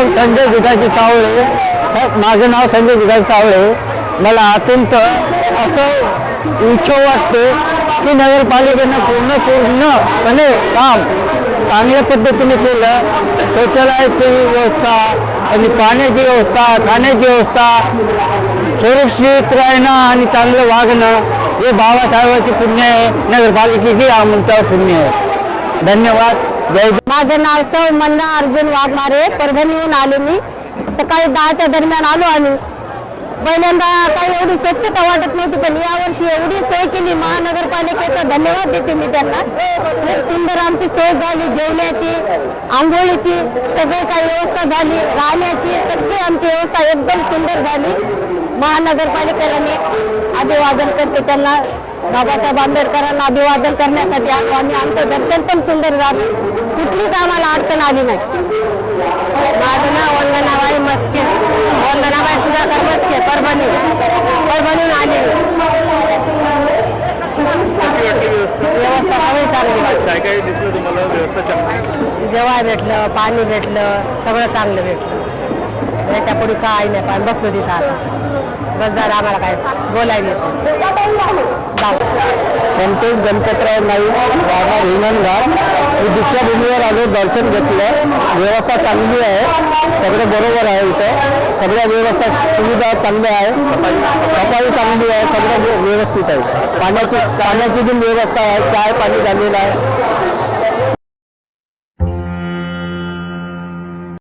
नाव संजय भिकाजी सावळे. माझं नाव संजय भिकाजी सावळे. मला अत्यंत असं इच्छा वाटते की नगरपालिकेनं पूर्ण पूर्णपणे काम चांगल्या पद्धतीने केलं. शौचालयाची व्यवस्था आणि पाण्याची व्यवस्था खाण्याची व्यवस्था सुरक्षित राहणं आणि चांगलं वागणं हे बाबासाहेबाची पुण्य आहे. नगरपालिकेची आमचं पुण्य आहे. धन्यवाद. माझं नाव सौ मन्ना अर्जुन वाघमारे परभणीहून आले मी. सकाळी दहाच्या दरम्यान आलो आम्ही. पहिल्यांदा काही एवढी स्वच्छता वाटत नव्हती पण यावर्षी एवढी सोय केली महानगरपालिकेचा धन्यवाद देते मी त्यांना. खूप सुंदर आमची सोय झाली जेवण्याची आंघोळीची सगळी काही व्यवस्था झाली राहण्याची सगळी आमची व्यवस्था एकदम सुंदर झाली. महानगरपालिकेला मी अभिवादन करते त्यांना. बाबासाहेब आंबेडकरांना अभिवादन करण्यासाठी आलो आणि आमचं दर्शन पण सुंदर झालं. कुठलीच आम्हाला अडचण आली नाही. माझं नाव वंदनाबाई मस्के वंदनाबाई सुधाकर मस्के परभणी. परभणीहून आले व्यवस्था? हवी चांगली. तुम्हाला? व्यवस्था चांगली? जेवाय भेटलं पाणी भेटलं सगळं चांगलं भेटलं. याच्यापुढे काय नाही पण बसलो तिथं आता. बस झालं आम्हाला काय बोलायला संतोष गणपतराव नाईक राणा हिंगणघाट मी दीक्षाभूमीवर आलो दर्शन घेतलं. व्यवस्था चांगली आहे. सगळं बरोबर आहे इथं. सगळ्या व्यवस्था सुविधा चांगल्या आहे सफाई चांगली आहे. सगळं व्यवस्थित आहे. पाण्याची पाण्याची पण व्यवस्था आहे. चाय पाणी झालेलं आहे.